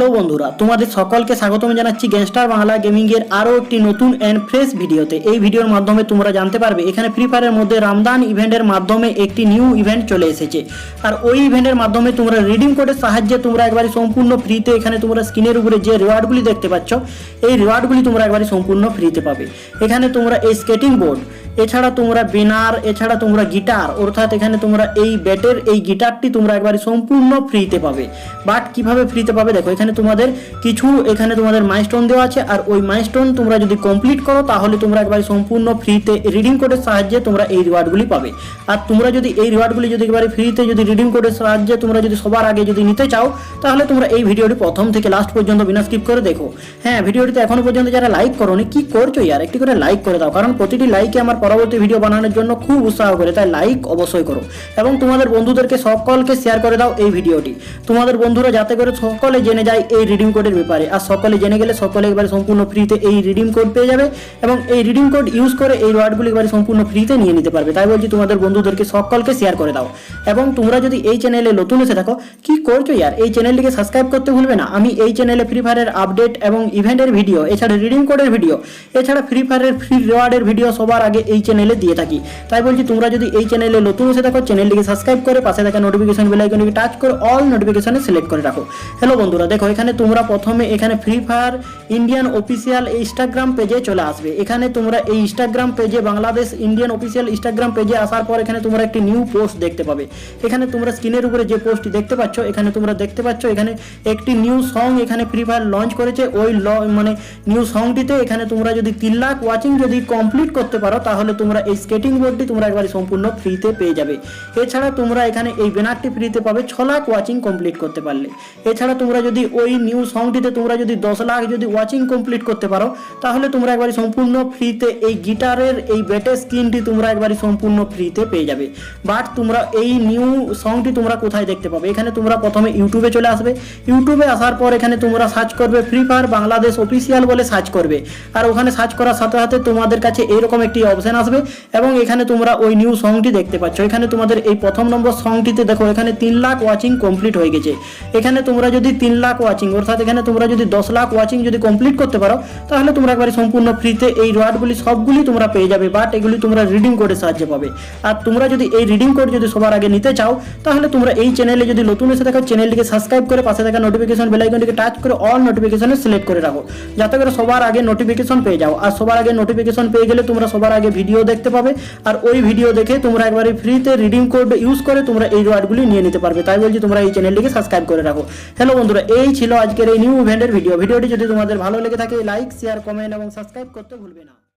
Hello বন্ধুরা, তোমাদের সকলকে স্বাগতম জানাচ্ছি গ্যাংস্টার বাংলা গেমিং এর আরও একটি নতুন অ্যান্ড ফ্রেশ ভিডিওতে। এই ভিডিওর মাধ্যমে তোমরা জানতে পারবে, এখানে ফ্রি ফায়ারের মধ্যে রামদান ইভেন্টের মাধ্যমে একটি নিউ ইভেন্ট চলে এসেছে। আর ওই ইভেন্টের মাধ্যমে তোমরা রিডিম কোডের সাহায্যে তোমরা একবারে সম্পূর্ণ ফ্রিতে এখানে তোমরা স্ক্রিনের উপরে যে রিওয়ার্ডগুলি দেখতে পাচ্ছ, এই রিওয়ার্ডগুলি তোমরা একবারে সম্পূর্ণ ফ্রিতে পাবে। এখানে তোমরা এই স্কেটিং বোর্ড এছাড়া তোমরা বেনার, এছাড়া তোমরা গিটার, অর্থাৎ এখানে তোমরা এই ব্যাটের, এই গিটারটি তোমরা একবারে সম্পূর্ণ ফ্রিতে পাবে। বাট কীভাবে ফ্রিতে পাবে? দেখো, এখানে তোমাদের কিছু, এখানে তোমাদের মাইস্টোন দেওয়া আছে, আর ওই মাইস্টোন তোমরা যদি কমপ্লিট করো, তাহলে তোমরা একবারে সম্পূর্ণ ফ্রিতে রিডিং কোডের সাহায্যে তোমরা এই রিওয়ার্ডগুলি পাবে। আর তোমরা যদি এই রিওয়ার্ডগুলি যদি একবারে ফ্রিতে যদি রিডিং কোডের সাহায্যে তোমরা যদি সবার আগে যদি নিতে চাও, তাহলে তোমরা এই ভিডিওটি প্রথম থেকে লাস্ট পর্যন্ত বিনা স্কিপ করে দেখো। হ্যাঁ ভিডিওটিতে এখনও পর্যন্ত যারা লাইক করোনি, কি করছ? ইয়ার একটি করে লাইক করে দাও, কারণ প্রতিটি লাইকে আমার পরবর্তী ভিডিও বানানোর জন্য খুব উৎসাহ করে, তাই লাইক অবশ্যই করো। এবং তোমাদের বন্ধুদেরকে সকলকে শেয়ার করে দাও এই ভিডিওটি তোমাদের বন্ধুরা যাতে করে সকলে জেনে যায় এই রিডিম কোডের ব্যাপারে। আর সকলে জেনে গেলে সকলে একবারে সম্পূর্ণ ফ্রিতে এই রিডিম কোড পেয়ে যাবে এবং এই রিডিম কোড ইউজ করে এই ওয়ার্ডগুলি একবারে সম্পূর্ণ ফ্রিতে নিয়ে নিতে পারবে। তাই বলছি তোমাদের বন্ধুদেরকে সকলকে শেয়ার করে দাও। এবং তোমরা যদি এই চ্যানেলে নতুন এসে থাকো, কি করছ ইয়ার? এই চ্যানেলটিকে সাবস্ক্রাইব করতে ভুলবে না। আমি এই চ্যানেলে ফ্রি ফায়ারের আপডেট এবং ইভেন্টের ভিডিও এছাড়া রিডিম কোডের ভিডিও এছাড়া ফ্রি ফায়ারের ফ্রি রিওয়ার্ডের ভিডিও সবার আগে এই চ্যানেলে দিয়ে থাকি। তাই বলছি, তোমরা যদি এই চ্যানেলে নতুন এসে থাকো চ্যানেলটিকে সাবস্ক্রাইব করে পাশে থাকা নোটিফিকেশন বেল আইকনটিকে টাচ করে অল নোটিফিকেশনে সিলেক্ট করে রাখো। হ্যালো বন্ধুরা, দেখো, এখানে তোমরা প্রথমে এখানে Free Fire Indian official Instagram পেজে চলে আসবে। এখানে তোমরা এই ইনস্টাগ্রাম পেজে বাংলাদেশ ইন্ডিয়ান অফিসিয়াল ইনস্টাগ্রাম পেজে আসার পর এখানে তোমরা একটি নিউ পোস্ট দেখতে পাবে। এখানে তোমরা স্ক্রিনের উপরে যে পোস্টটি দেখতে পাচ্ছ, এখানে তোমরা দেখতে পাচ্ছ, এখানে একটি নিউ সং এখানে ফ্রি ফায়ার লঞ্চ করেছে। ওই মানে নিউ সংটিতে এখানে তোমরা যদি তিন লাখ ওয়াচিং যদি কমপ্লিট করতে পারো, তাহলে তোমরা এই স্কেটিং বোর্ডটি তোমরা একবারে সম্পূর্ণ ফ্রিতে পেয়ে যাবে। এছাড়া তোমরা এখানে এই ব্যানারটি ফ্রিতে পাবে ছ লাখ ওয়াচিং কমপ্লিট করতে পারলে। এছাড়া তোমরা যদি ওই নিউ সংটিতে তোমরা যদি দশ লাখ যদি ওয়াচিং কমপ্লিট করতে পারো, তাহলে তোমরা একবারে সম্পূর্ণ ফ্রিতে এই গিটারের এই ব্যাটের স্ক্রিনটি তোমরা একবারে সম্পূর্ণ ফ্রিতে পেয়ে যাবে। বাট তোমরা এই নিউ সংটি তোমরা কোথায় দেখতে পাবে? এখানে তোমরা প্রথমে ইউটিউবে চলে আসবে। ইউটিউবে আসার পর এখানে তোমরা সার্চ করবে ফ্রি ফায়ার বাংলাদেশ অফিসিয়াল বলে সার্চ করবে। আর ওখানে সার্চ করার সাথে সাথে তোমাদের কাছে এইরকম একটি অপশন আসবে এবং এখানে তোমরা ওই নিউ সংটি দেখতে পাচ্ছ। এখানে তোমাদের এই প্রথম নম্বর সংটিতে দেখো, এখানে তিন লাখ ওয়াচিং কমপ্লিট হয়ে গেছে। এখানে তোমরা যদি তিন লাখ ওয়াচিং অর্থাৎ এখানে তোমরা যদি দশ লাখ ওয়াচিং যদি কমপ্লিট করতে পারো, তাহলে তোমরা একবারে সম্পূর্ণ ফ্রিতে এই ওয়ার্ডগুলি সবগুলি তোমরা পেয়ে যাবে বাট এগুলি তোমরা রিডিং কোডের সাহায্যে পাবে। আর তোমরা যদি এই রিডিং কোড যদি সবার আগে নিতে চাও, তাহলে তোমরা এই চ্যানেলে যদি নতুন এসে থাকো চ্যানেলটিকে সাবস্ক্রাইব করে পাশে থাকা নোটিফিকেশন বেল আইকনটিকে টাচ করে অল নোটিফিকেশনে সিলেক্ট করে রাখো, যাতে করে সবার আগে নোটিফিকেশন পেয়ে যাও। আর সবার আগে নোটিফিকেশন পেয়ে গেলে তোমরা সবার আগে ভিডিও দেখতে পাবে। আর ওই ভিডিও দেখে তোমরা একবারে ফ্রিতে রিডিং কোড ইউজ করে তোমরা এই ওয়ার্ডগুলি নিয়ে নিতে পারবে। তাই বলছি তোমরা এই চ্যানেলটিকে সাবস্ক্রাইব করে রাখো। হ্যালো বন্ধুরা, এই ছিল আজকের এই নিউ ইভেন্টের ভিডিও ভিডিওটি যদি তোমাদের ভালো লেগে থাকে লাইক শেয়ার কমেন্ট এবং সাবস্ক্রাইব করতে ভুলবে না।